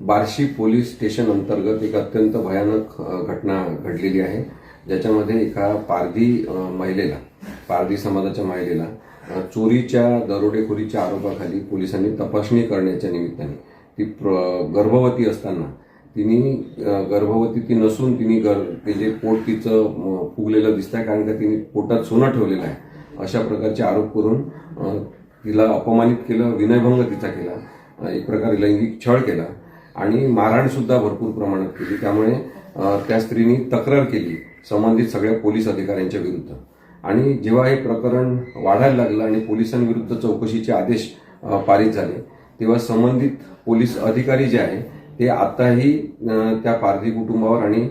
Barshi police station अंतर्गत एक अत्यंत भयानक घटना घडलेली आहे. ज्याच्यामध्ये एका पारधी महिलेला पारधी समाजाच्या महिलेला चोरीच्या दरोडेखोरीच्या आरोपाखाली पोलिसांनी तपासणी करण्याच्या निमित्ताने ती प्र गर्भवती असताना तिने गर्भवती ती नसून तिने गर ते जे पोट तिचं फुगलेलं फुगलेलं दिसतंय कारण का तिने पोटात सोनं ठेवलेलं आहे. अशा प्रकारचे आरोप करून तिला अपमानित केलं विनयभंग तिचा केला एक प्रकारे लैंगिक छळ केला. आणि मारहाण सुद्धा भरपूर प्रमाणात केली. त्यामुळे त्या स्त्रीने तक्रार केली संबंधित सगळ्या पोलीस अधिकाऱ्यांच्या विरुद्ध. आणि जेव्हा हे प्रकरण वाढायला लागलं आणि पोलिसांविरुद्ध चौकशीचे आदेश पारित झाले तेव्हा संबंधित पोलीस अधिकारी जे आहे ते आताही त्या पारधी कुटुंबावर आणि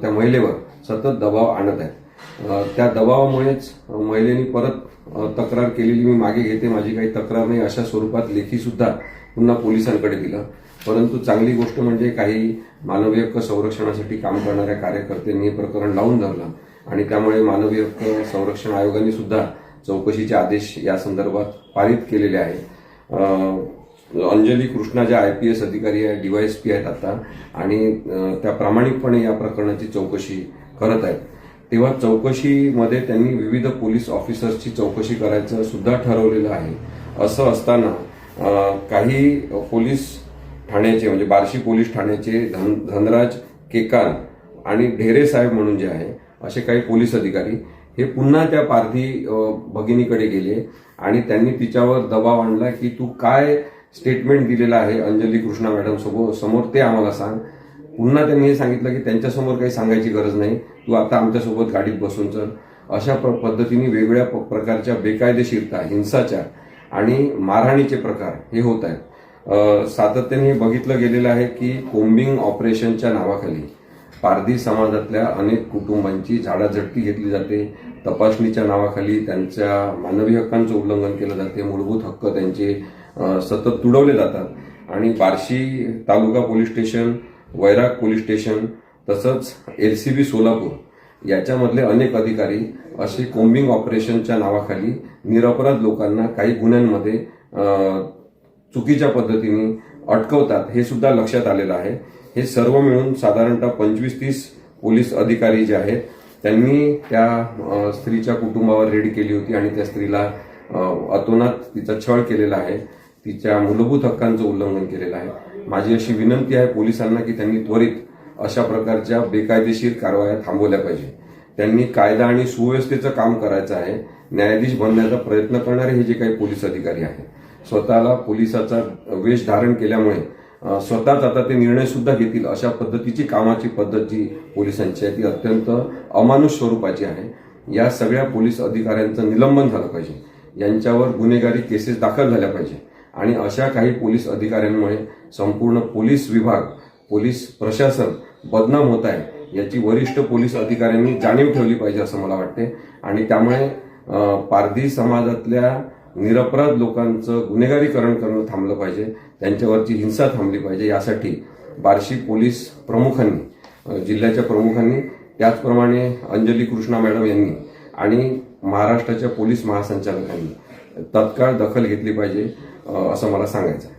त्या महिलेवर सतत दबाव आणत आहेत. त्या दबावामुळेच महिलेनी महिलेने परत तक्रार केलेली मी मागे घेते. माझी काही तक्रार नाही. अशा स्वरूपात लेखी सुद्धा पुन्हा पोलिसांकडे दिलं. परंतु चांगली गोष्ट म्हणजे काही मानवी हक्क संरक्षणासाठी काम करणाऱ्या कार्यकर्त्यांनी हे प्रकरण लावून धरलं. आणि त्यामुळे मानवी हक्क संरक्षण आयोगाने सुद्धा चौकशीचे आदेश या संदर्भात पारित केलेले आहे. अंजली कृष्णा ज्या आय पी एस अधिकारी आहे डीवायएसपी आहेत आता आणि त्या प्रामाणिकपणे या प्रकरणाची चौकशी करत आहेत. तेव्हा चौकशीमध्ये त्यांनी विविध पोलीस ऑफिसर्सची चौकशी करायचं सुद्धा ठरवलेलं आहे. असं असताना काही पोलीस ठाण्याचे म्हणजे बार्शी पोलीस ठाण्याचे धन धनराज केकान आणि ढेरे साहेब म्हणून जे आहे असे काही पोलीस अधिकारी हे पुन्हा त्या पारधी भगिनीकडे गेले आणि त्यांनी तिच्यावर दबाव आणला की तू काय स्टेटमेंट दिलेलं आहे अंजली कृष्णा मॅडम समोर समोर ते आम्हाला सांग. पुन्हा त्यांनी हे सांगितलं की त्यांच्यासमोर काही सांगायची गरज नाही. तू आता आमच्यासोबत गाडीत बसून चल. अशा प- पद्धतीने वेगवेगळ्या प- प्रकारच्या बेकायदेशीरता हिंसाचार आणि मारहाणीचे प्रकार हे होत आहेत. सातत्याने बघितलं गेलेलं आहे की कोम्बिंग ऑपरेशनच्या नावाखाली पारधी समाजातल्या अनेक कुटुंबांची झाडाझडती घेतली जाते. तपासणीच्या नावाखाली त्यांच्या मानवी हक्कांचं उल्लंघन केलं जाते. मूलभूत हक्क त्यांचे सतत तुडवले जातात. आणि Barshi taluka police station Vairag police station तसंच एलसीबी सोलापूर याच्यामधले अनेक अधिकारी असे कोम्बिंग ऑपरेशनच्या नावाखाली निरपराध लोकांना काही गुन्ह्यांमध्ये चुकीच्या पद्धतीने अटकवतात हे सुद्धा लक्षात आलेलं आहे. हे सर्व मिळून साधारणतः पंचवीस तीस पोलीस अधिकारी जे आहेत त्यांनी त्या स्त्रीच्या कुटुंबावर रेड केली होती आणि त्या स्त्रीला अतोनात तिचा छळ केलेला आहे. तिच्या मूलभूत हक्कांचं उल्लंघन केलेलं आहे. माझी अशी विनंती आहे पोलिसांना की त्यांनी त्वरित अशा प्रकारच्या बेकायदेशीर कारवाया थांबवल्या पाहिजे. त्यांनी कायदा आणि सुव्यवस्थेचं काम करायचं आहे. न्यायाधीश बनण्याचा प्रयत्न करणारे हे जे काही पोलीस अधिकारी आहेत. स्वतःला पोलिसाचा वेश धारण केल्यामुळे स्वतःच आता ते निर्णय सुद्धा घेतील अशा पद्धतीची कामाची पद्धत जी पोलिसांची आहे ती अत्यंत अमानुष स्वरूपाची आहे. या सगळ्या पोलीस अधिकाऱ्यांचं निलंबन झालं पाहिजे. यांच्यावर गुन्हेगारी केसेस दाखल झाल्या पाहिजे. आणि अशा काही पोलीस अधिकाऱ्यांमुळे संपूर्ण पोलीस विभाग पोलीस प्रशासन बदनाम होत आहे याची वरिष्ठ पोलीस अधिकाऱ्यांनी जाणीव ठेवली पाहिजे असं मला वाटते. आणि त्यामुळे पारधी समाजातल्या निरपराध लोकांचं गुन्हेगारीकरण करणं थांबलं पाहिजे त्यांच्यावरची हिंसा थांबली पाहिजे यासाठी बार्शी पोलीस प्रमुखांनी जिल्ह्याच्या प्रमुखांनी त्याचप्रमाणे अंजली कृष्णा मॅडम यांनी आणि महाराष्ट्राच्या पोलीस महासंचालकांनी तत्काळ दखल घेतली पाहिजे. असं मला सांगायचं आहे